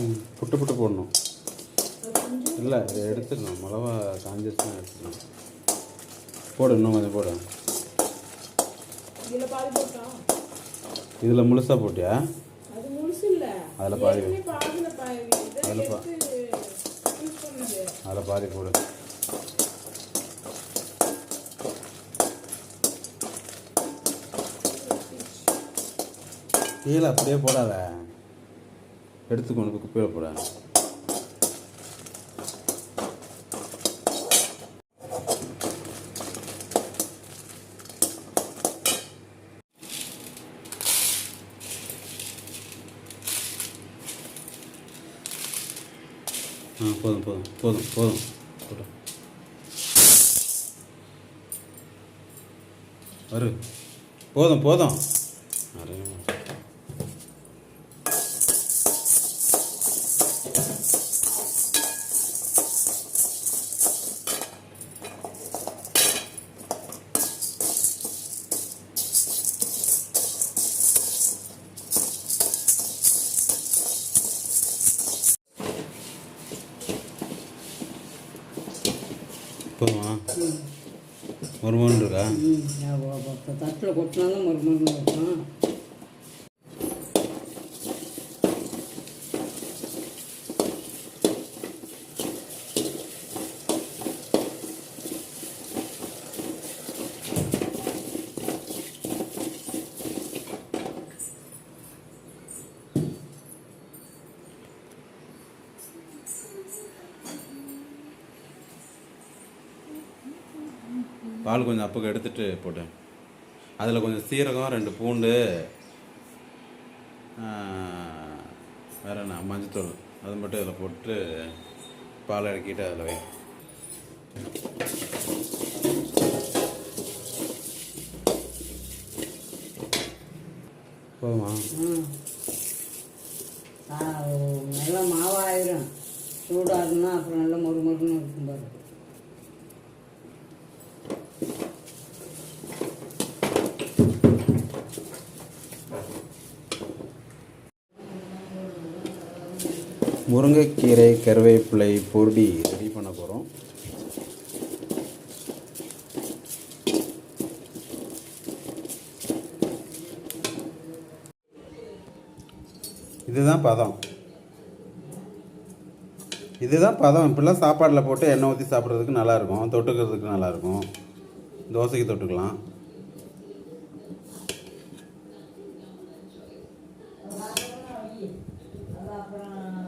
புட்டு புட்டு போடணும். இல்லை இதை எடுத்துடணும் மிளவா காஞ்சிருச்சுன்னா எடுத்துடணும் போடு இன்னும் கொஞ்சம் போடு. இதுல முழுசாக போட்டியா? அதுல பாதி. அதுல பா- அதில் பாதி போடு. கீழே அப்படியே போடாத. எடுத்து கொண்டு போய் குப்பையில் போட ஆ போதும் போதும் போதும் போதும். போட்டோம் வரு. போதும் போதும். நிறைய போதுமா மருமன் இருக்கா தட்டில் கொட்டினாலும் ஒரு மருந்து இருக்கும் பால் கொஞ்சம் அப்பக்கு எடுத்துட்டு போட்டேன். அதில் கொஞ்சம் சீரகம் ரெண்டு பூண்டு வேறு வேற என்ன மஞ்சத்தூள் அது மட்டும் இதில் போட்டு பால் இறக்கிட்டு அதில் வை. போதுமா? ஆ நல்லா மாவாயிரும். சூடாகுன்னா அப்புறம் நல்லா மொறு மொறுன்னு இருக்கும் பாரு. முருங்கைக்கீரை கருவேப்பிலை பொடி ரெடி பண்ண போகிறோம் இதுதான் பதம். இதுதான் பதம். இப்படிலாம் சாப்பாடில் போட்டு எண்ணெய் ஊற்றி சாப்பிட்றதுக்கு நல்லாயிருக்கும். தொட்டுக்கிறதுக்கு நல்லாயிருக்கும். தோசைக்கு தொட்டுக்கலாம். அப்புறம்